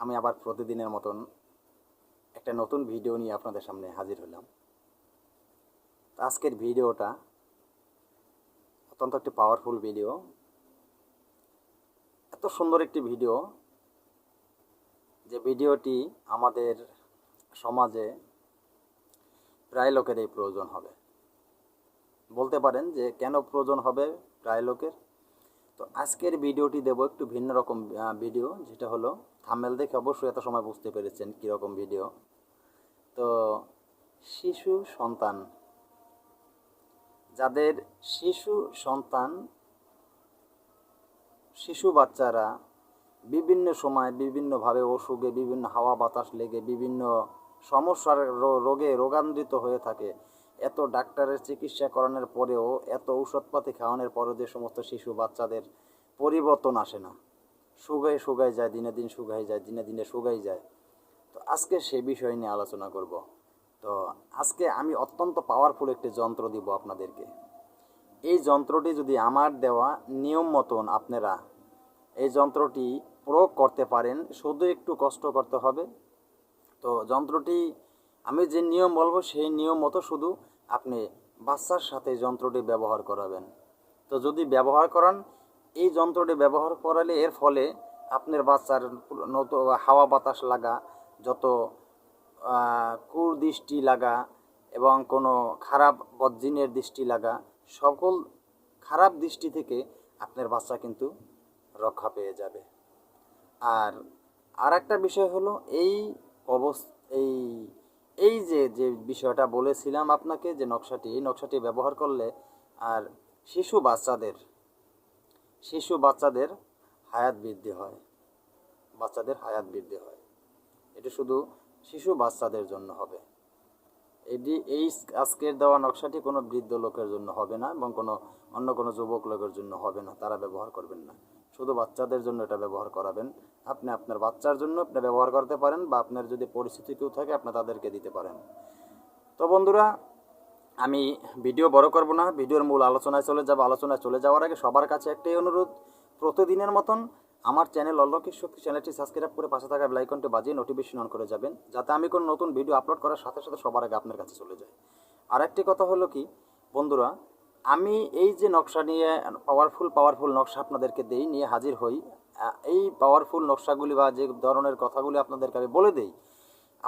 আমি আবার প্রতিদিনের মতন একটা নতুন ভিডিও নিয়ে আপনাদের সামনে হাজির হলাম। আজকের ভিডিওটা অত্যন্ত একটি পাওয়ারফুল ভিডিও এত সুন্দর একটি ভিডিও যে ভিডিওটি আমাদের সমাজে প্রায় লোকেরই প্রয়োজন হবে। বলতে পারেন যে কেন প্রয়োজন হবে প্রায় লোকের? তো আজকের ভিডিওটি দেবো একটু ভিন্ন রকম ভিডিও, যেটা হলো থামেল দেখে অবশ্যই এত সময় বুঝতে পেরেছেন কীরকম ভিডিও। তো শিশু সন্তান, যাদের শিশু সন্তান, শিশু বাচ্চারা বিভিন্ন সময় বিভিন্নভাবে অসুখে, বিভিন্ন হাওয়া বাতাস লেগে, বিভিন্ন সমস্যার রোগে রোগান্বিত হয়ে থাকে এত ডাক্তারের চিকিৎসা করানোর পরেও এত ঔষধপাতি খাওয়ানোর পরেও যে সমস্ত শিশু বাচ্চাদের পরিবর্তন আসে না। শুকায় শুকায় যায়, দিনে দিন শুকাই যায়, দিনে দিনে শুকাই যায়। তো আজকে সে বিষয় নিয়ে আলোচনা করব। তো আজকে আমি অত্যন্ত পাওয়ারফুল একটি যন্ত্র দিব আপনাদেরকে। এই যন্ত্রটি যদি আমার দেওয়া নিয়ম মতন আপনারা এই যন্ত্রটি প্রয়োগ করতে পারেন, শুধু একটু কষ্ট করতে হবে। তো যন্ত্রটি আমি যে নিয়ম বলব, সেই নিয়ম মতো শুধু আপনি বাচ্চার সাথে যন্ত্রটি ব্যবহার করাবেন। তো যদি ব্যবহার করান, এই যন্ত্রটি ব্যবহার করালে এর ফলে আপনার বাচ্চার নতুন হাওয়া বাতাস লাগা, যত কুদৃষ্টি লাগা এবং কোনো খারাপ বজ্জিনের দৃষ্টি লাগা, সকল খারাপ দৃষ্টি থেকে আপনার বাচ্চা কিন্তু রক্ষা পেয়ে যাবে। আর আর একটা বিষয় হলো, এই অবস এই এই যে যে বিষয়টা বলেছিলাম আপনাকে যে নকশাটি, এই নকশাটি ব্যবহার করলে আর শিশু বাচ্চাদের শিশু বাচ্চাদের হায়াত বৃদ্ধি হয়, বাচ্চাদের হায়াত বৃদ্ধি হয়। এটা শুধু শিশু বাচ্চাদের জন্য হবে। এটি, এই আজকের দেওয়া নকশাটি কোনো বৃদ্ধ লোকের জন্য হবে না এবং কোনো, অন্য কোনো যুবক লোকের জন্য হবে না, তারা ব্যবহার করবেন না। শুধু বাচ্চাদের জন্য এটা ব্যবহার করাবেন। আপনি আপনার বাচ্চার জন্য আপনি ব্যবহার করতে পারেন বা আপনার যদি পরিস্থিতি কেউ থাকে, আপনি তাদেরকে দিতে পারেন। তো বন্ধুরা, আমি ভিডিও বড় করব না, ভিডিওর মূল আলোচনায় চলে যাব। আলোচনায় চলে যাওয়ার আগে সবার কাছে একটাই অনুরোধ, প্রতিদিনের মতন আমার চ্যানেল অলৌকিক শক্তি চ্যানেলটি সাবস্ক্রাইব করে পাশে থাকা বেলাইকনটি বাজিয়ে নোটিফিকেশন অন করে যাবেন, যাতে আমি কোনো নতুন ভিডিও আপলোড করার সাথে সাথে সবার আগে আপনার কাছে চলে যায়। আরেকটি কথা হলো কি, বন্ধুরা আমি এই যে নকশা নিয়ে পাওয়ারফুল পাওয়ারফুল নকশা আপনাদেরকে দেই, নিয়ে হাজির হই এই পাওয়ারফুল নকশাগুলি বা যে ধরনের কথাগুলি আপনাদেরকে আমি বলে দেই,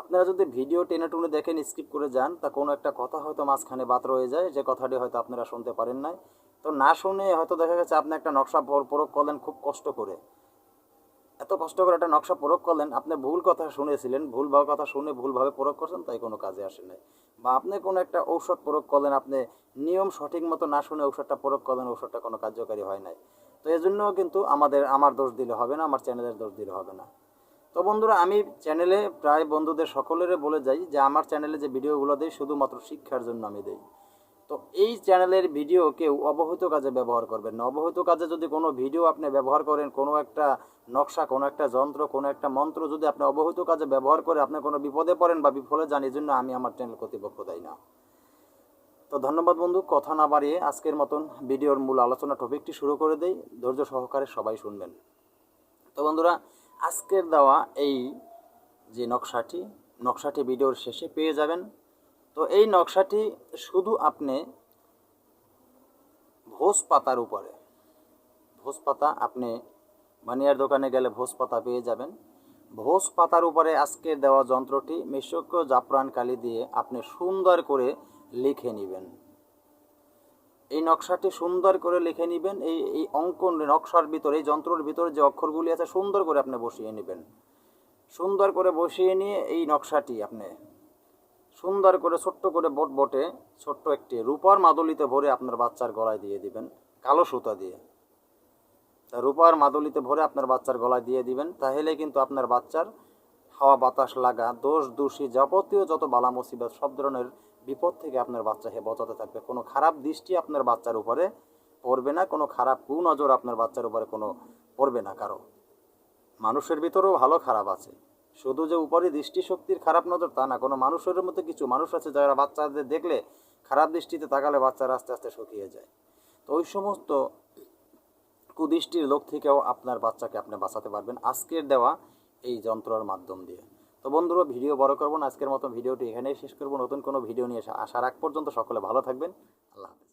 আপনারা যদি ভিডিও টেনে টুনে দেখেন স্কিপ করে যান, তা কোনো একটা কথা হয়তো মাঝখানে বাত রয়ে যায়, যে কথাটি হয়তো আপনারা শুনতে পারেন নাই। তো না শুনে হয়তো দেখা গেছে আপনি একটা নকশা প্র- প্রয়োগ করলেন, খুব কষ্ট করে। এত কষ্ট করে একটা নকশা প্রয়োগ করলেন, আপনি ভুল কথা শুনেছিলেন, ভুল ভাবে কথা শুনে ভুলভাবে প্রয়োগ করছেন, তাই কোনো কাজে আসে নাই। বা আপনি কোনো একটা ঔষধ প্রয়োগ করলেন, আপনি নিয়ম সঠিক মতো না শুনে ঔষধটা প্রয়োগ করলেন, ঔষধটা কোনো কার্যকারী হয় নাই। তো এই জন্য কিন্তু আমাদের, আমার দোষ দিলে হবে না, আমার চ্যানেলের দোষ দিলে হবে না। তো বন্ধুরা, আমি চ্যানেলে প্রায় বন্ধুদের সকলেরে বলে যাই যে, আমার চ্যানেলে যে ভিডিওগুলো দেই, শুধুমাত্র শিক্ষার জন্য আমি দেই। তো এই চ্যানেলের ভিডিও কেউ অবহিত কাজে ব্যবহার করবেন না। অবহিত কাজে যদি কোনো ভিডিও আপনি ব্যবহার করেন, কোনো একটা নকশা, কোনো একটা যন্ত্র, কোনো একটা মন্ত্র যদি আপনি অবহিত কাজে ব্যবহার করে আপনি কোনো বিপদে পড়েন বা বিফলে যান, এই জন্য আমি আমার চ্যানেল কর্তৃপক্ষ দেয় না। তো ধন্যবাদ বন্ধু, কথা না বাড়িয়ে আজকের মতন ভিডিওর মূল আলোচনা টপিকটি শুরু করে দেই। ধৈর্য সহকারে সবাই শুনবেন। তো বন্ধুরা, আজকের দেওয়া এই যে নকশাটি নকশাটি ভিডিওর শেষে পেয়ে যাবেন। তো এই নকশাটি শুধু আপনি ভোজ পাতার উপরে, ভোজ পাতা আপনি বানিয়ার দোকানে গেলে ভোজ পাতা পেয়ে যাবেন। ভোজ পাতার উপরে আজকে দেওয়া যন্ত্রটি মিশক্য জাফরান কালি দিয়ে আপনি সুন্দর করে লিখে নেবেন। এই নকশাটি সুন্দর করে লিখে নেবেন, এই এই অঙ্কন নকশার ভিতরে, এই যন্ত্রের ভিতরে যে অক্ষরগুলি আছে সুন্দর করে আপনি বসিয়ে নেবেন। সুন্দর করে বসিয়ে নিয়ে এই নকশাটি আপনি সুন্দর করে, ছোট্ট করে বট বটে, ছোট্ট একটি রূপার মাদুলিতে ভরে আপনার বাচ্চার গলায় দিয়ে দিবেন, কালো সুতা দিয়ে। তা রূপার মাদুলিতে ভরে আপনার বাচ্চার গলায় দিয়ে দিবেন, তাহলে কিন্তু আপনার বাচ্চার হাওয়া, বাতাস, লাগা, দোষ, দোষী যাবতীয় যত বালা মুসিবত, সব ধরনের বিপদ থেকে আপনার বাচ্চা হেফাজতে থাকবে। কোনো খারাপ দৃষ্টি আপনার বাচ্চার উপরে পড়বে না, কোনো খারাপ কুনজর আপনার বাচ্চার উপরে কোনো পড়বে না কারও। মানুষের ভিতরেও ভালো খারাপ আছে। শুধু যে উপরে দৃষ্টিশক্তির খারাপ নজর, তা না, কোনো মানুষের মধ্যে কিছু মানুষ আছে যারা বাচ্চাদের দেখলে খারাপ দৃষ্টিতে তাকালে বাচ্চারা আস্তে আস্তে শুকিয়ে যায়। তো ওই সমস্ত কুদৃষ্টির লোক থেকেও আপনার বাচ্চাকে আপনি বাঁচাতে পারবেন আজকের দেওয়া এই যন্ত্রের মাধ্যম দিয়ে। তো বন্ধুরা, ভিডিও বড় করব আজকের মতো ভিডিওটি এখানেই শেষ করব। নতুন কোনো ভিডিও নিয়ে আসা- আসার আগ পর্যন্ত সকলে ভালো থাকবেন। আল্লাহ হাফেজ।